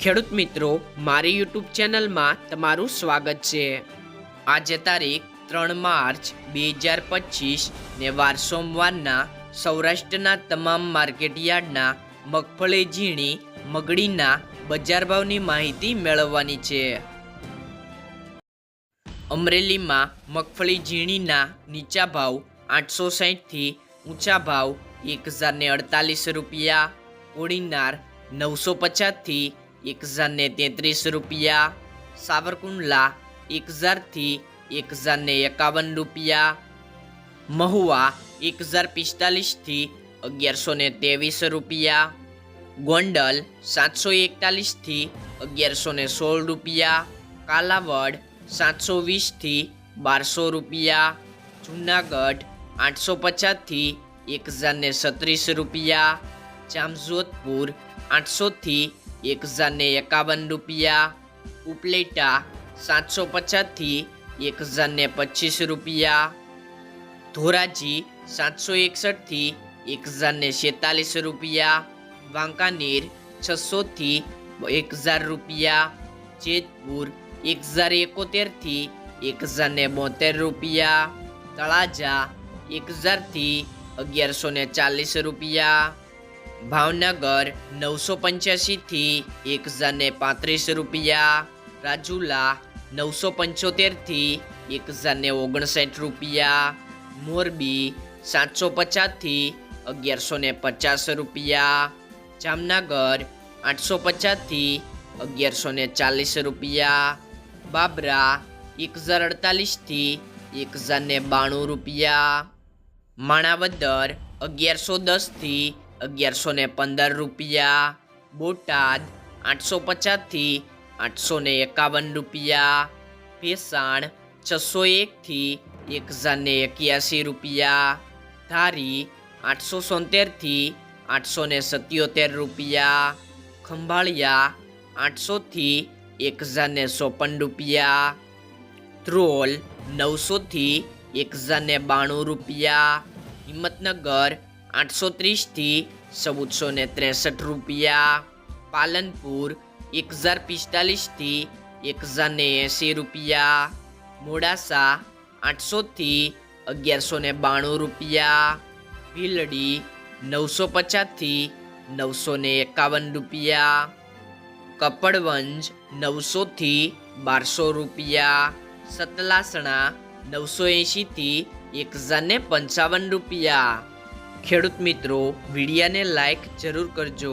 ખેડૂત મિત્રો, મારી યુટ્યુબ ચેનલમાં તમારું સ્વાગત છે. આજે તારીખ ત્રણ માર્ચ બે હજાર પચીસ ને વાર સોમવારના સૌરાષ્ટ્રના તમામ માર્કેટ યાર્ડના મગફળી, ઝીણી મગડીના બજાર ભાવની માહિતી મેળવવાની છે. અમરેલીમાં મગફળી, ઝીણીના નીચા ભાવ આઠસો સાહીઠથી ઊંચા ભાવ એક હજારને અડતાલીસ રૂપિયા કોડીનાર નવસો પચાસથી એક હજારને તેત્રીસ રૂપિયા. સાવરકુંડલા એક હજારથી એક હજારને એકાવન રૂપિયા. મહુવા એક હજાર પિસ્તાલીસથી અગિયારસો ને ત્રેવીસ રૂપિયા. ગોંડલ સાતસો એકતાલીસથી અગિયારસો ને સોળ રૂપિયા. કાલાવડ સાતસો વીસથી બારસો રૂપિયા. જુનાગઢ આઠસો પચાસથી એક હજારને છત્રીસ રૂપિયા. જામજોધપુર આઠસોથી એક એકાવન રૂપિયા, ઉપલેટા સાતસો પચાસથી એક હજારને પચીસ રૂપિયા, ધોરાજી સાતસો એકસઠથી એક હજારને છેતાલીસ રૂપિયા, વાંકાનેર છસોથી એક હજાર રૂપિયા, જેતપુર એક હજાર એકોતેરથી એક હજારને બોતેર રૂપિયા, તળાજા એક હજારથી અગિયારસો ને ચાલીસ રૂપિયા ભાવનગર નવસો પંચ્યાસીથી એક હજારને પાંત્રીસ રૂપિયા. રાજુલા નવસો પંચોતેરથી એક હજારને ઓગણસાઠ રૂપિયા. મોરબી સાતસો પચાસથી અગિયારસો ને પચાસ રૂપિયા. જામનગર આઠસો પચાસથી અગિયારસો ને ચાલીસ રૂપિયા. બાબરા એક હજાર અડતાલીસથી એક હજારને બાણું રૂપિયા. માણાવદર અગિયારસો દસથી અગિયારસો ને પંદર રૂપિયા, બોટાદ આઠસો પચાસથી આઠસો ને એકાવન રૂપિયા, ભેસાણ છસો એકથી એક હજાર ને એક્યાસી રૂપિયા, ધારી આઠસો સોતેરથી આઠસો ને સત્યોતેર રૂપિયા, ખંભાળિયા આઠસોથી એક હજાર ને ચોપન રૂપિયા, ધ્રોલ નવસોથી એક હજાર ને બાણું રૂપિયા, હિંમતનગર આઠસો ત્રીસથી ચૌદસો ને ત્રેસઠ રૂપિયા. પાલનપુર એક હજાર પિસ્તાલીસથી એક હજાર ને એંસી રૂપિયા. મોડાસા આઠસોથી અગિયારસો ને બાણું રૂપિયા. ભીલડી નવસો પચાસથી નવસો ને એકાવન રૂપિયા. કપડવંજ નવસોથી બારસો રૂપિયા. સતલાસણા નવસો એંશીથી એક હજાર ને પંચાવન રૂપિયા. ખેડૂત મિત્રો વિડીયાને લાઈક જરૂર કરજો.